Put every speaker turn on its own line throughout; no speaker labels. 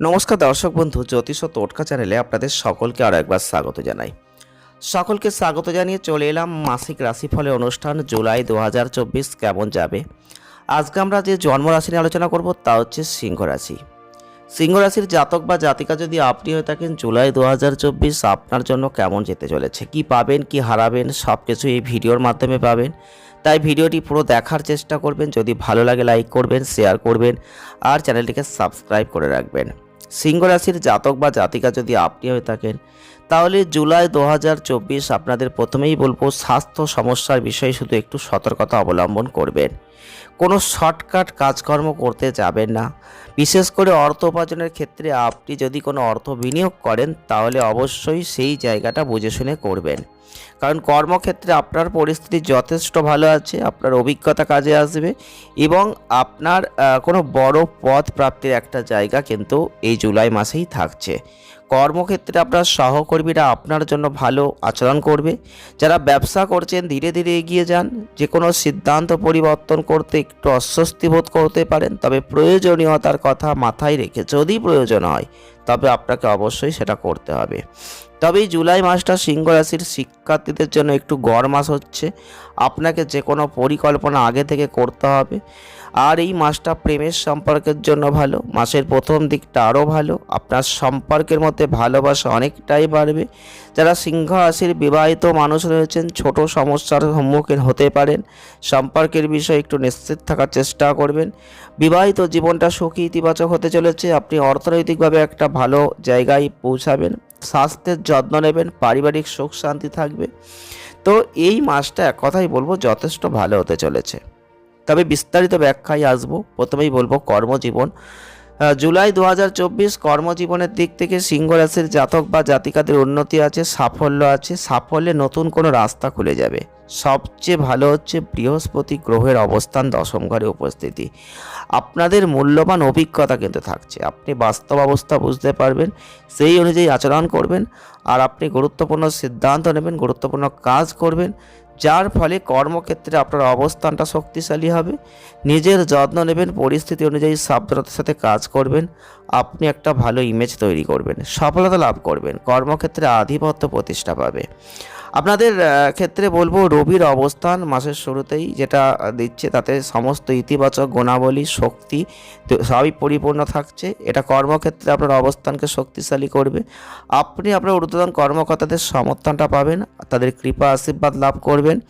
নমস্কার দর্শক বন্ধু, জ্যোতিষ টোটকা চ্যানেলে আপনাদের সকলকে আরও একবার স্বাগত জানাই। সকলকে স্বাগত জানিয়ে চলে এলাম মাসিক রাশিফলের অনুষ্ঠান জুলাই দু হাজার চব্বিশ কেমন যাবে? আজকে আমরা যে জন্মরাশি নিয়ে আলোচনা করব তা হচ্ছে সিংহ রাশি। সিংহ রাশির জাতক বা জাতিকা যদি আপনি হয়ে থাকেন, জুলাই দু হাজার চব্বিশ আপনার জন্য কেমন যেতে চলেছে? কি পাবেন, কি হারাবেন সব কিছু এই ভিডিওর মাধ্যমে পাবেন। তাই ভিডিওটি পুরো দেখার চেষ্টা করবেন, যদি ভালো লাগে লাইক করবেন, শেয়ার করবেন, আর চ্যানেলটিকে সাবস্ক্রাইব করে রাখবেন। সিংহ রাশির জাতক বা জাতিকা যদি আপনি হয়ে থাকেন, তাহলে জুলাই দু হাজার চব্বিশ আপনাদের প্রথমেই বলব, স্বাস্থ্য সমস্যার বিষয়ে শুধু একটু সতর্কতা অবলম্বন করবেন। কোনো শর্টকাট কাজকর্ম করতে যাবেন না। বিশেষ করে অর্থ উপার্জনের ক্ষেত্রে আপনি যদি কোনো অর্থ বিনিয়োগ করেন, তাহলে অবশ্যই সেই জায়গাটা বুঝে শুনে করবেন। কারণ কর্মক্ষেত্রে আপনার পরিস্থিতি যথেষ্ট ভালো আছে, আপনার অভিজ্ঞতা কাজে আসবে এবং আপনার কোনো বড় পদ প্রাপ্তির একটা জায়গা কিন্তু এই জুলাই মাসেই থাকছে। কর্মক্ষেত্রে আপনার সহকর্মীরা আপনার জন্য ভালো আচরণ করবে। যারা ব্যবসা করছেন, ধীরে ধীরে এগিয়ে যান। যে কোনো সিদ্ধান্ত পরিবর্তন করতে একটু অস্বস্তি বোধ করতে পারেন, তবে প্রয়োজনীয়তার কথা মাথায় রেখে যদি প্রয়োজন হয়, তবে আপনাকে অবশ্যই সেটা করতে হবে। তবে জুলাই মাসটা সিংহ রাশির শিক্ষার্থীদের জন্য একটু গড় মাস হচ্ছে। আপনাকে যে কোনো পরিকল্পনা আগে থেকে করতে হবে। আর এই মাসটা প্রেমের সম্পর্কের জন্য ভালো। মাসের প্রথম দিকটা আরও ভালো। আপনার সম্পর্কের মধ্যে ভালোবাসা অনেকটাই বাড়বে। যারা সিংহ রাশির বিবাহিত মানুষ রয়েছেন, ছোট সমস্যার সম্মুখীন হতে পারেন। সম্পর্কের বিষয়ে একটু নিশ্চিত থাকার চেষ্টা করবেন। বিবাহিত জীবনটা সুখী ইতিবাচক হতে চলেছে। আপনি অর্থনৈতিকভাবে একটা ভালো জায়গায় পৌঁছাবেন। স্বাস্থ্যের যত্ন নেবেন, পারিবারিক সুখ, শান্তি থাকবে। তো এই মাসটা এক কথাই বলব যথেষ্ট ভালো হতে চলেছে। তবে বিস্তারিত ব্যাখ্যায় আসব। প্রথমেই বলব কর্মজীবন। জুলাই দু হাজার চব্বিশ কর্মজীবনের দিক থেকে সিংহ রাশির জাতক বা জাতিকাদের উন্নতি আছে, সাফল্য আছে, সাফল্যে নতুন কোনো রাস্তা খুলে যাবে। সবচেয়ে ভালো হচ্ছে বৃহস্পতি গ্রহের অবস্থান, দশম ঘরে উপস্থিতি। আপনাদের মূল্যবান অভিজ্ঞতা কিন্তু থাকছে। আপনি বাস্তব অবস্থা বুঝতে পারবেন, সেই অনুযায়ী আচরণ করবেন, আর আপনি গুরুত্বপূর্ণ সিদ্ধান্ত নেবেন, গুরুত্বপূর্ণ কাজ করবেন যার ফলে কর্মক্ষেত্রে আপনার অবস্থানটা শক্তিশালী হবে। নিজের যত্ন নেবেন, পরিস্থিতি অনুযায়ী সাবধানতার সাথে কাজ করবেন। আপনি একটা ভালো ইমেজ তৈরি করবেন, সফলতা লাভ করবেন, কর্মক্ষেত্রে আধিপত্য প্রতিষ্ঠা পাবে। আপনাদের ক্ষেত্রে বলব রবির অবস্থান মাসের শুরুতেই যেটা দিচ্ছে তাতে সমস্ত ইতিবাচক গুণাবলী, শক্তি সবই পরিপূর্ণ থাকছে। এটা কর্মক্ষেত্রে আপনার অবস্থানকে শক্তিশালী করবে। আপনি আপনার ঊর্ধ্বতন কর্মকর্তাদের সমর্থনটা পাবেন, তাদের কৃপা, আশীর্বাদ লাভ করবেন।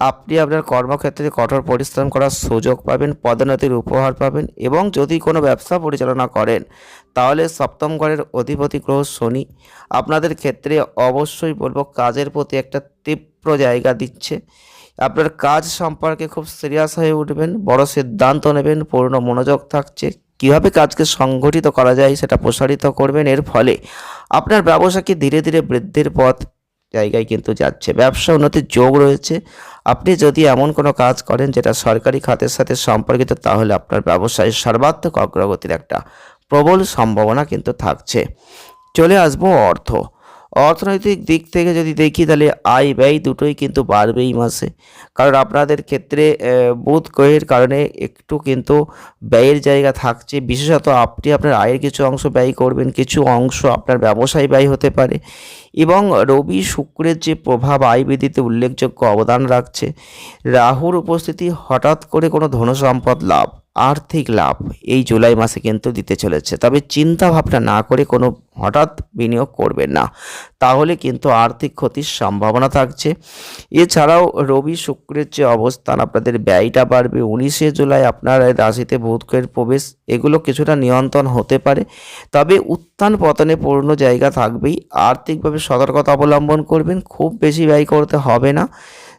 আপনি আপনার কর্মক্ষেত্রে কঠোর পরিশ্রম করার সুযোগ পাবেন, পদোন্নতির উপহার পাবেন এবং যদি কোনো ব্যবসা পরিচালনা করেন, তাহলে সপ্তম ঘরের অধিপতি গ্রহ শনি। আপনাদের ক্ষেত্রে অবশ্যই বলব কাজের প্রতি একটা তীব্র জায়গা দিচ্ছে। আপনার কাজ সম্পর্কে খুব সিরিয়াস হয়ে উঠবেন, বড় সিদ্ধান্ত নেবেন, পূর্ণ মনোযোগ থাকছে। কীভাবে কাজকে সংগঠিত করা যায় সেটা প্রসারিত করবেন, এর ফলে আপনার ব্যবসাকে ধীরে ধীরে বৃদ্ধির পথ জায়গায় কিন্তু যাচ্ছে। ব্যবসা উন্নতির যোগ রয়েছে। আপনি যদি এমন কোনো কাজ করেন যেটা সরকারি খাতের সাথে সম্পর্কিত, তাহলে আপনার ব্যবসায় সর্বাত্মক অগ্রগতির একটা প্রবল সম্ভাবনা কিন্তু থাকছে। চলে আসব অর্থ। অর্থনৈতিক দিক থেকে যদি দেখি, তাহলে আয় ব্যয় দুটোই কিন্তু বাড়বে এই মাসে। কারণ আপনাদের ক্ষেত্রে বুধ গ্রহের কারণে একটু কিন্তু ব্যয়ের জায়গা থাকছে। বিশেষত আপনি আপনার আয়ের কিছু অংশ ব্যয় করবেন, কিছু অংশ আপনার ব্যবসায় ব্যয় হতে পারে। এবং রবি শুক্রের যে প্রভাব, আয় বৃদ্ধিতে উল্লেখযোগ্য অবদান রাখছে। রাহুর উপস্থিতি হঠাৎ করে কোনো ধনসম্পদ লাভ আর্থিক লাভ এই জুলাই মাসে কিন্তু দিতে চলেছে। তবে চিন্তা ভাবনা না করে কোনো হঠাৎ বিনিয়োগ করবেন না। তাহলে কিন্তু আর্থিক ক্ষতির সম্ভাবনা থাকছে। এছাড়াও রবি শুক্রের যে অবস্থান, আপনাদের ব্যয়টা বাড়বে। উনিশে জুলাই আপনার রাশিতে বুধের প্রবেশ, এগুলো কিছুটা নিয়ন্ত্রণ হতে পারে। তবে উত্থান পতনে পূর্ণ জায়গা থাকবেই। আর্থিকভাবে সতর্কতা অবলম্বন করবেন, খুব বেশি ব্যয় করতে হবে না।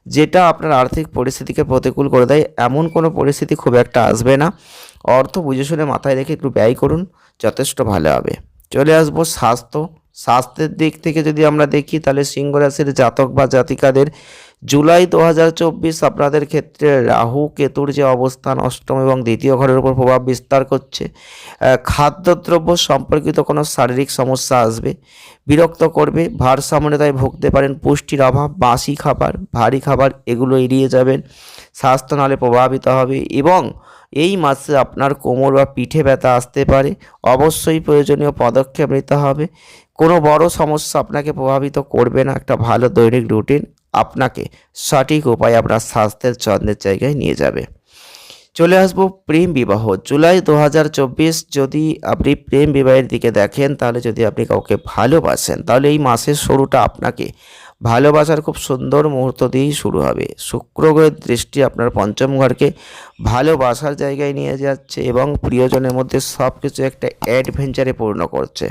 যেটা আপনার আর্থিক পরিস্থিতিকে প্রতিকূল করে দেয়। এমন কোনো পরিস্থিতি খুব একটা আসবে না। অর্থ বুঝে শুনে মাথায় রেখে একটু ব্যয় করুন, যথেষ্ট ভালো হবে। চলে আসব স্বাস্থ্য। স্বাস্থ্যের দিক থেকে যদি আমরা দেখি, তাহলে সিংহ রাশির জাতক বা জাতিকাদের জুলাই দু হাজার চব্বিশ আপনাদের ক্ষেত্রে রাহু, কেতুর যে অবস্থান, অষ্টম এবং দ্বিতীয় ঘরের উপর প্রভাব বিস্তার করছে খাদ্যদ্রব্য সম্পর্কিত কোনো শারীরিক সমস্যা আসবে, বিরক্ত করবে ভারসাম্যতায় ভুগতে পারেন, পুষ্টির অভাব, বাসি খাবার, ভারী খাবার এগুলো এড়িয়ে যাবেন, স্বাস্থ্য নালে প্রভাবিত হবে এবং এই মাসে আপনার কোমর বা পিঠে ব্যথা আসতে পারে, অবশ্যই প্রয়োজনীয় পদক্ষেপ নিতে হবে, কোনো বড় সমস্যা আপনাকে প্রভাবিত করবে না, একটা ভালো দৈনিক রুটিন আপনাকে সঠিক উপায়ে আপনার স্বাস্থ্যের যত্নের জায়গায় নিয়ে যাবে। চলে আসব প্রেম বিবাহ। জুলাই দু হাজার চব্বিশ যদি আপনি প্রেম বিবাহের দিকে দেখেন, তাহলে যদি আপনি কাউকে ভালোবাসেন, তাহলে এই মাসের শুরুটা আপনাকে ভালোবাসার খুব সুন্দর মুহূর্ত দিয়েই শুরু হবে। শুক্র গ্রহের দৃষ্টি আপনার পঞ্চম ঘরকে ভালোবাসার জায়গায় নিয়ে যাচ্ছে এবং প্রিয়জনের মধ্যে সব কিছু একটা অ্যাডভেঞ্চারে পূর্ণ করছে।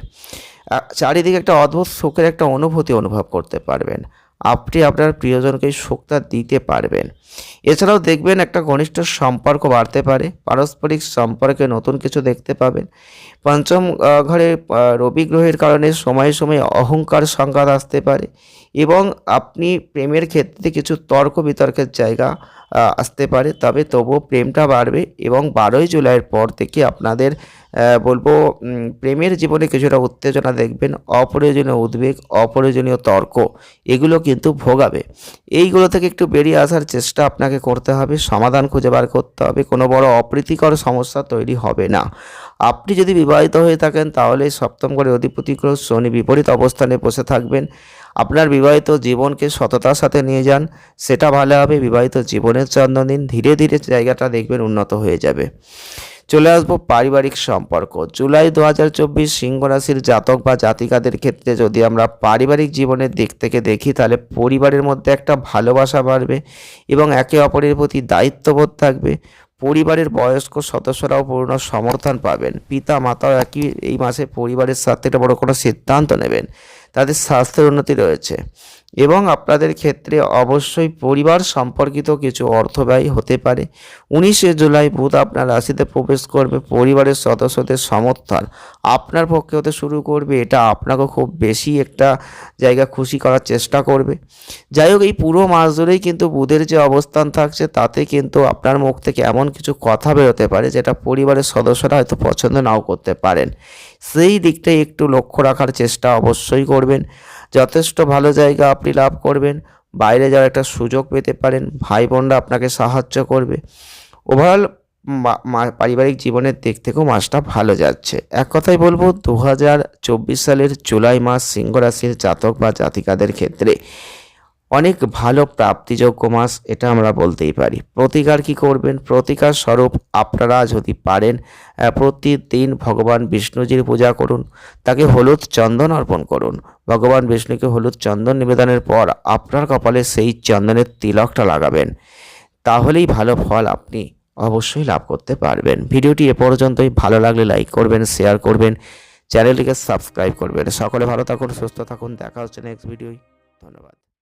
চারিদিকে একটা অদ্ভুত সুখের একটা অনুভূতি অনুভব করতে পারবেন। আপনি আপনার প্রিয়জনকে সুক্তা দিতে পারবেন। এছাড়াও দেখবেন একটা ঘনিষ্ঠ সম্পর্ক বাড়তে পারে। পারস্পরিক সম্পর্কে নতুন কিছু দেখতে পাবেন। পঞ্চম ঘরে রবি গ্রহের কারণে সময়ে সময়ে অহংকার সংঘাত আসতে পারে। এবং আপনি প্রেমের ক্ষেত্রে কিছু তর্ক বিতর্কের জায়গা আসতে পারে, তবে তবুও প্রেমটা বাড়বে এবং বারোই জুলাইয়ের পর থেকে আপনাদের বলব প্রেমের জীবনে কিছুটা উত্তেজনা দেখবেন, অপ্রয়োজনীয় উদ্বেগ, অপ্রয়োজনীয় তর্ক, এগুলো কিন্তু ভোগাবে। এইগুলো থেকে একটু বেরিয়ে আসার চেষ্টা আপনাকে করতে হবে, সমাধান খুঁজে বার করতে হবে, কোনো বড় অপ্রীতিকর সমস্যা তৈরি হবে না। আপনি যদি বিবাহিত হয়ে থাকেন, তাহলে সপ্তম করে অধিপতি গ্রহ শনি বিপরীত অবস্থানে বসে থাকবেন। আপনার বিবাহিত জীবনকে সততার সাথে নিয়ে যান, সেটা ভালো হবে। বিবাহিত জীবনের নিন ধীরে ধীরে জায়গাটা দেখবেন উন্নত হয়ে যাবে। চলে আসব পারিবারিক সম্পর্ক। জুলাই দু হাজার চব্বিশ সিংহ রাশির জাতক বা জাতিকাদের ক্ষেত্রে যদি আমরা পারিবারিক জীবনের দিক থেকে দেখি, তাহলে পরিবারের মধ্যে একটা ভালোবাসা বাড়বে এবং একে অপরের প্রতি দায়িত্ববোধ থাকবে। পরিবারের বয়স্ক সদস্যরাও পূর্ণ সমর্থন পাবেন। পিতা মাতাও একই এই মাসে পরিবারের সাথে একটা বড় কোনো সিদ্ধান্ত নেবেন। তাদের স্বাস্থ্যের উন্নতি রয়েছে। এবং আপনাদের ক্ষেত্রে অবশ্যই পরিবার সম্পর্কিত কিছু অর্থ ব্যয় হতে পারে। উনিশে জুলাই বুধ আপনার রাশিতে প্রবেশ করবে, পরিবারের সদস্যদের সমর্থন আপনার পক্ষে হতে শুরু করবে, এটা আপনাকে খুব বেশি একটা জায়গা খুশি করার চেষ্টা করবে। যাই হোক এই পুরো মাস ধরেই কিন্তু বুধের যে অবস্থান থাকছে, তাতে কিন্তু আপনার মুখ থেকে এমন কিছু কথা বেরোতে পারে, যেটা পরিবারের সদস্যরা হয়তো পছন্দ নাও করতে পারেন। সেই দিকটাই একটু লক্ষ্য রাখার চেষ্টা অবশ্যই করবেন। যথেষ্ট ভালো জায়গা আপনি লাভ করবেন। বাইরে যাওয়ার একটা সুযোগ পেতে পারেন। ভাই বোনরা আপনাকে সাহায্য করবে। ওভারঅল পারিবারিক জীবনের দিক থেকেও মাসটা ভালো যাচ্ছে। এক কথাই বলব দু হাজার চব্বিশ সালের জুলাই মাস সিংহ রাশির জাতক বা জাতিকাদের ক্ষেত্রে অনেক ভালো প্রাপ্তিযোগ্য মাস, এটা আমরা বলতেই পারি। প্রতিকার কি করবেন? প্রতিকার স্বরূপ আপনারা যদি পারেন প্রতিদিন ভগবান বিষ্ণুজির পূজা করুন, তাকে হলুদ চন্দন অর্পণ করুন। ভগবান বিষ্ণুকে হলুদ চন্দন নিবেদনের পর আপনার কপালে সেই চন্দনের তিলকটা লাগাবেন। তাহলেই ভালো ফল আপনি অবশ্যই লাভ করতে পারবেন। ভিডিওটি এ পর্যন্তই। ভালো লাগলে লাইক করবেন, শেয়ার করবেন, চ্যানেলটিকে সাবস্ক্রাইব করবেন। সকলে ভালো থাকুন, সুস্থ থাকুন। দেখা হচ্ছে নেক্সট ভিডিওয়। ধন্যবাদ।